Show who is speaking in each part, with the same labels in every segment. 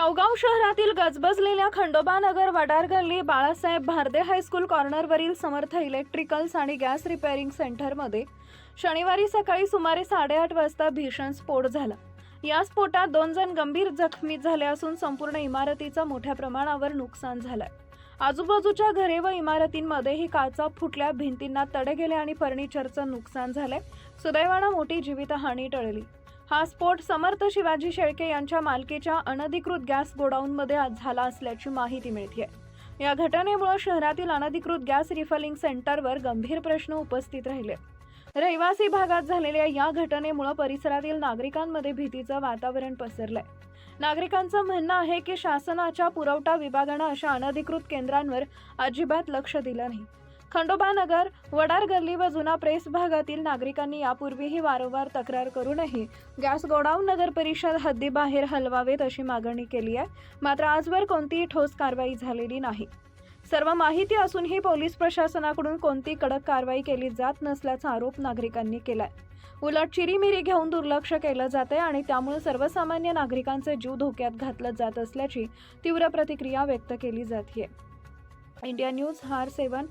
Speaker 1: शेवगाव शहरातील गजबजलेल्या खंडोबा नगर वडार गल्ली बाळासाहेब भारदे हायस्कूल कॉर्नरवरील समर्थ इलेक्ट्रिकल्स आणि गॅस रिपेअरिंग सेंटरमध्ये शनिवारी सकाळी सुमारे साडेआठ वाजता भीषण स्फोट झाला. या स्फोटात दोन जण गंभीर जखमी झाले असून संपूर्ण इमारतीचं मोठ्या प्रमाणावर नुकसान झालंय. आजूबाजूच्या घरे व इमारतींमध्येही काचा फुटल्या भिंतींना तडे गेले आणि फर्निचरचं नुकसान झालंय. सुदैवानं मोठी जीवितहानी टळली. हा स्फोट समर्थ शिवाजी शेळके यांच्या मालकीच्या अनधिकृत गॅस गोडाऊनमध्ये आज झाला असल्याची माहिती मिळते या घटनेमुळे शहरातील अनधिकृत गॅस रिफलिंग सेंटरवर गंभीर प्रश्न उपस्थित राहिले. रहिवासी भागात झालेल्या या घटनेमुळे परिसरातील नागरिकांमध्ये भीतीचं वातावरण पसरलंय. नागरिकांचं म्हणणं आहे की शासनाच्या पुरवठा विभागानं अशा अनधिकृत केंद्रांवर अजिबात लक्ष दिलं नाही. खंडोबानगर वडार गल्ली व जुना प्रेस भागातील नागरिकांनी यापूर्वीही वारंवार तक्रार करूनही गॅस गोडाऊन नगर परिषद हद्दीबाहेर हलवावेत अशी मागणी केली आहे. मात्र आजवर कोणतीही ठोस कारवाई झालेली नाही. सर्व माहिती असूनही पोलीस प्रशासनाकडून कोणती कडक कारवाई केली जात नसल्याचा आरोप नागरिकांनी केलाय. उलट चिरीमिरी घेऊन दुर्लक्ष केलं जात आहे आणि त्यामुळे सर्वसामान्य नागरिकांचे जीव धोक्यात घातलं जात असल्याची तीव्र प्रतिक्रिया व्यक्त केली जाते इंडिया न्यूज हार सेवन.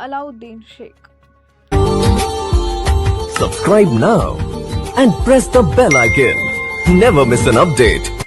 Speaker 1: Alauddin Sheikh.
Speaker 2: Subscribe now and press the bell icon. Never miss an update.